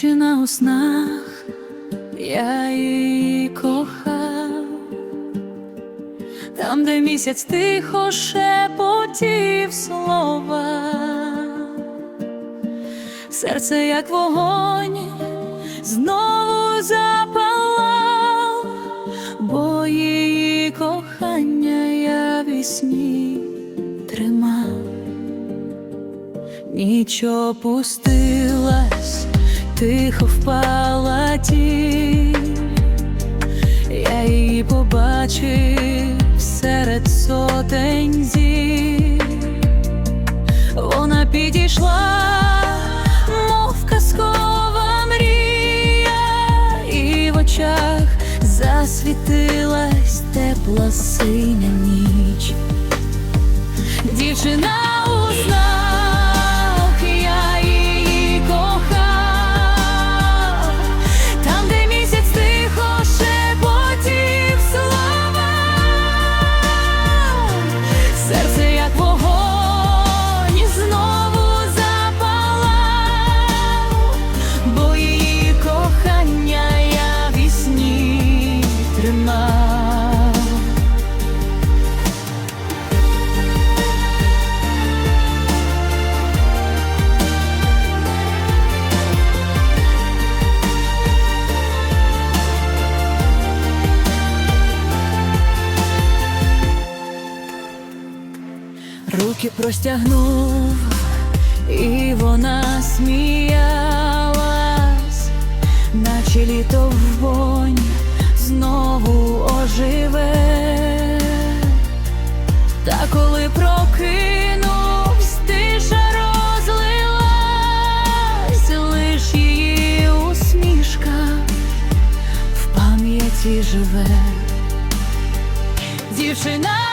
Дівчина у снах, я її кохав, там, де місяць тихо шепотів слова, серце, як вогонь, знову запалав, бо її кохання я вісні тримав. Ніч опустилась, тихо впала тінь, я її побачив серед сотень зір. Вона підійшла, мов казкова мрія, і в очах засвітилась тепла синя ніч. Дівчина у Руки простягнув, і вона сміялась, наче літо вогонь знову оживе. Та коли прокинувсь, тиша розлилась, лиш її усмішка в пам'яті живе. Дівчина